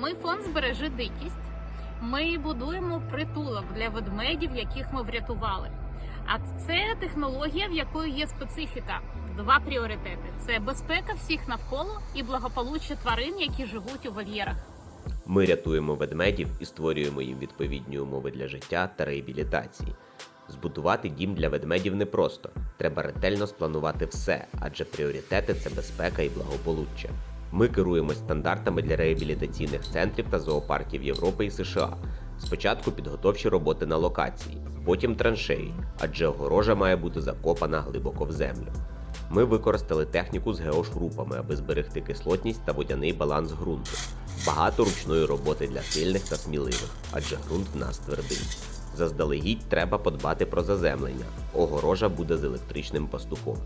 Ми фонд збережи дикість. Ми будуємо притулок для ведмедів, яких ми врятували. А це технологія, в якої є специфіка. Два пріоритети: це безпека всіх навколо і благополуччя тварин, які живуть у вольєрах. Ми рятуємо ведмедів і створюємо їм відповідні умови для життя та реабілітації. Збудувати дім для ведмедів непросто. Треба ретельно спланувати все, адже пріоритети це безпека і благополуччя. Ми керуємось стандартами для реабілітаційних центрів та зоопарків Європи і США. Спочатку підготовчі роботи на локації, потім траншеї, адже огорожа має бути закопана глибоко в землю. Ми використали техніку з геошрупами, аби зберегти кислотність та водяний баланс ґрунту. Багато ручної роботи для сильних та сміливих, адже ґрунт в нас твердий. Заздалегідь треба подбати про заземлення. Огорожа буде з електричним пастухом.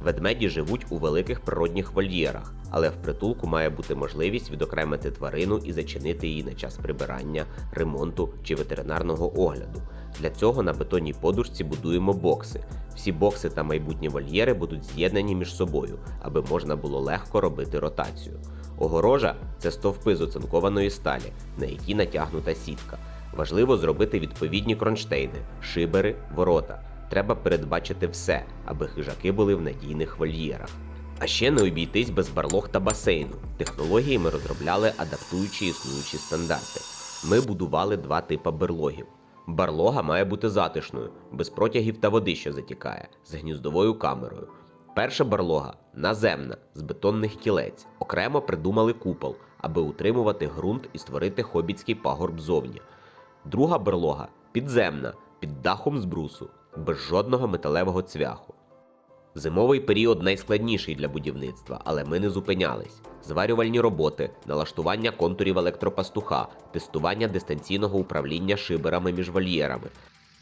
Ведмеді живуть у великих природних вольєрах, але в притулку має бути можливість відокремити тварину і зачинити її на час прибирання, ремонту чи ветеринарного огляду. Для цього на бетонній подушці будуємо бокси. Всі бокси та майбутні вольєри будуть з'єднані між собою, аби можна було легко робити ротацію. Огорожа це стовпи з оцинкованої сталі, на які натягнута сітка. Важливо зробити відповідні кронштейни, шибери, ворота. Треба передбачити все, аби хижаки були в надійних вольєрах. А ще не обійтись без барлог та басейну. Технології ми розробляли, адаптуючи існуючі стандарти. Ми будували два типи берлогів. Барлога має бути затишною, без протягів та води, що затікає, з гніздовою камерою. Перша барлога наземна, з бетонних кілець. Окремо придумали купол, аби утримувати ґрунт і створити хобітський пагорб зовні. Друга берлога підземна, під дахом з брусу, без жодного металевого цвяху. Зимовий період найскладніший для будівництва, але ми не зупинялись. Зварювальні роботи, налаштування контурів електропастуха, тестування дистанційного управління шиберами між вольєрами,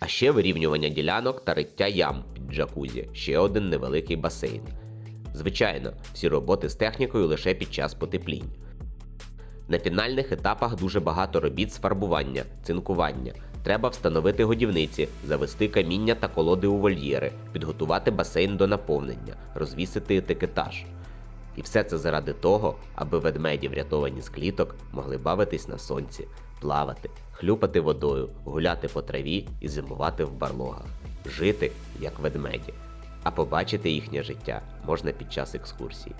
а ще вирівнювання ділянок та риття ям під джакузі, ще один невеликий басейн. Звичайно, всі роботи з технікою лише під час потеплінь. На фінальних етапах дуже багато робіт з фарбування, цинкування. Треба встановити годівниці, завести каміння та колоди у вольєри, підготувати басейн до наповнення, розвісити етикетаж. І все це заради того, аби ведмеді, врятовані з кліток, могли бавитись на сонці, плавати, хлюпати водою, гуляти по траві і зимувати в барлогах, жити як ведмеді. А побачити їхнє життя можна під час екскурсії.